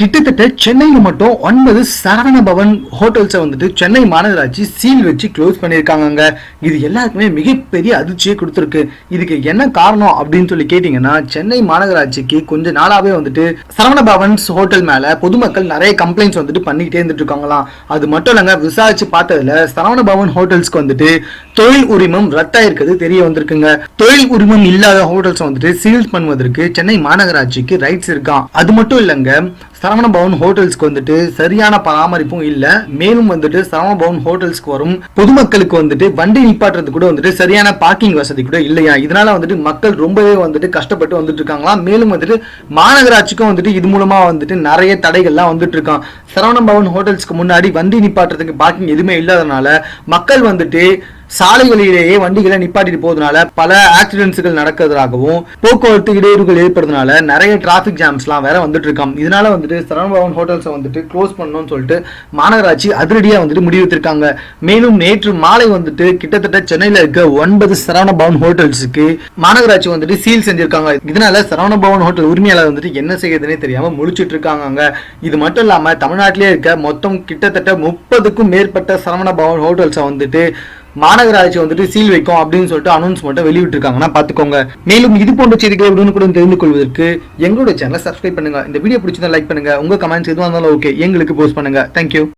கிட்டத்தட்ட சென்னையில் மட்டும் ஒன்பது சரவண பவன் ஹோட்டல்ஸை வந்துட்டு சென்னை மாநகராட்சி சீல் வச்சு க்ளோஸ் பண்ணியிருக்காங்கங்க. இது எல்லாருக்குமே மிகப்பெரிய அதிர்ச்சியை கொடுத்துருக்கு. இதுக்கு என்ன காரணம் அப்படின்னு சொல்லி கேட்டிங்கன்னா சென்னை மாநகராட்சிக்கு கொஞ்ச நாளாகவே வந்துட்டு சரவண பவன்ஸ் ஹோட்டல் மேலே பொதுமக்கள் நிறைய கம்ப்ளைண்ட்ஸ் வந்துட்டு பண்ணிக்கிட்டே இருந்துட்டு இருக்காங்களாம். அது மட்டும் இல்லைங்க விசாரிச்சு பார்த்ததில் சரவண பவன் ஹோட்டல்ஸ்க்கு வந்துட்டு தொழில் உரிமம் ரத்தாயிருக்கிறது தெரிய வந்திருக்குங்க. தொழில் உரிமம் இல்லாத ஹோட்டல்ஸ் வந்துட்டு சீல் பண்ணுவதற்கு சென்னை மாநகராட்சிக்கு ரைட்ஸ் இருக்கான் அது மட்டும் இல்லைங்க. சரவண பவன் ஹோட்டல்ஸ்க்கு வந்துட்டு சரியான பராமரிப்பும் இல்ல. மேலும் வந்துட்டு சரவண பவன் ஹோட்டல்ஸ்க்கு வரும் பொதுமக்களுக்கு வந்துட்டு வண்டி நிப்பாட்டுறது கூட வந்துட்டு சரியான பார்க்கிங் வசதி கூட இல்லையா? இதனால வந்துட்டு மக்கள் ரொம்பவே வந்துட்டு கஷ்டப்பட்டு வந்துட்டு இருக்காங்களா? மேலும் வந்துட்டு மாநகராட்சிக்கும் வந்துட்டு இது மூலமா வந்துட்டு நிறைய தடைகள்லாம் வந்துட்டு இருக்கான் சரவண பவன் ஹோட்டல்ஸ்க்கு முன்னாடி வண்டி நிப்பாட்டுறதுக்கு பார்க்கிங் எதுவுமே இல்லாதனால மக்கள் வந்துட்டு சாலைகளிலேயே வண்டிகளை நிப்பாட்டிட்டு போவதனால பல ஆக்சிடென்ட்ஸ்கள் நடக்கிறதாகவும் போக்குவரத்து இடையூறுகள் ஏற்படுறதுனால நிறைய டிராஃபிக் ஜாம்ஸ்லாம் வேற வந்துட்டு இருக்காம். இதனால வந்துட்டு சரவணபவன் ஹோட்டல்ஸை வந்துட்டு க்ளோஸ் பண்ணணும்னு சொல்லிட்டு மாநகராட்சி அதிரடியாக வந்துட்டு முடிவெடுத்திருக்காங்க மேலும் நேற்று மாலை வந்துட்டு கிட்டத்தட்ட சென்னையில் இருக்க ஒன்பது சரவணபவன் ஹோட்டல்ஸுக்கு மாநகராட்சி வந்துட்டு சீல் செஞ்சிருக்காங்க. இதனால சரவணபவன் ஹோட்டல் உரிமையாளர் வந்துட்டு என்ன செய்யறதுனே தெரியாம முழிச்சிட்டு இருக்காங்க இது மட்டும் இல்லாம தமிழ்நாட்டிலே இருக்க மொத்தம் கிட்டத்தட்ட முப்பதுக்கும் மேற்பட்ட சரவணபவன் ஹோட்டல்ஸை வந்துட்டு மாநகராட்சி வந்துட்டு சீல் வைக்கும் அப்படின்னு சொல்லிட்டு அனௌன்ஸ்மெண்ட்டை வெளியிட்டிருக்காங்கன்னா பார்த்துக்கோங்க. மேலும் இது போன்ற செய்திகளை கூட தெரிந்து கொள்வதற்கு எங்களோட சேனலை சப்ஸ்கிரைப் பண்ணுங்க. இந்த வீடியோ பிடிச்சதா லைக் பண்ணுங்க. உங்க கமெண்ட்ஸ் எதுவாக இருந்தாலும் ஓகே எங்களுக்கு போஸ்ட் பண்ணுங்க. தேங்க்யூ